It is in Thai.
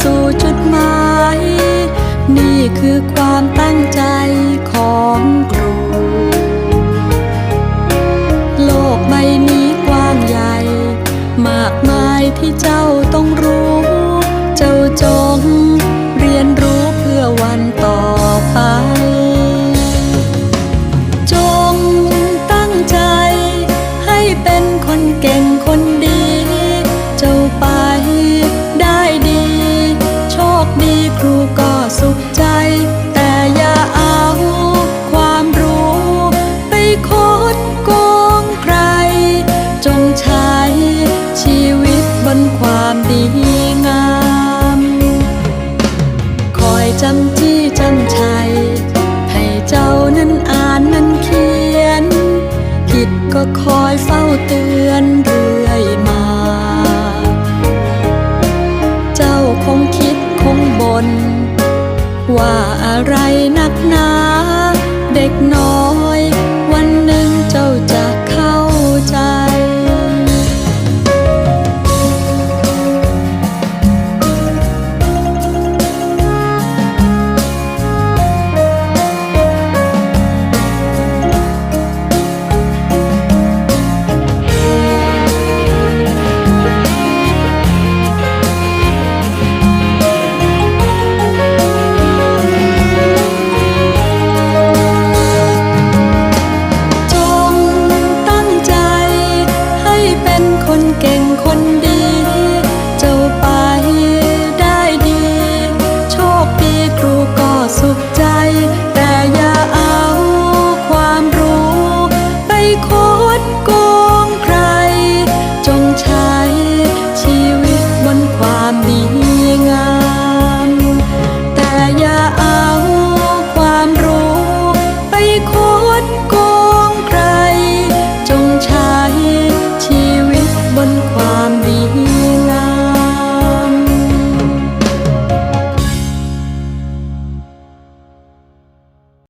สู่จุดหมาย นี่คือความตั้งใจของครู โลกใบนี้กว้างใหญ่ มากมายที่เจ้า นความดีงาม คอยจำจี้จำชัย ให้เจ้านั้นอ่านนั้นเขียน ผิดก็คอยเฝ้าเตือนเรื่อยมา เจ้าคงคิดคงบนว่าอะไรนักหนา เด็กน้อย คนเก่งคนดี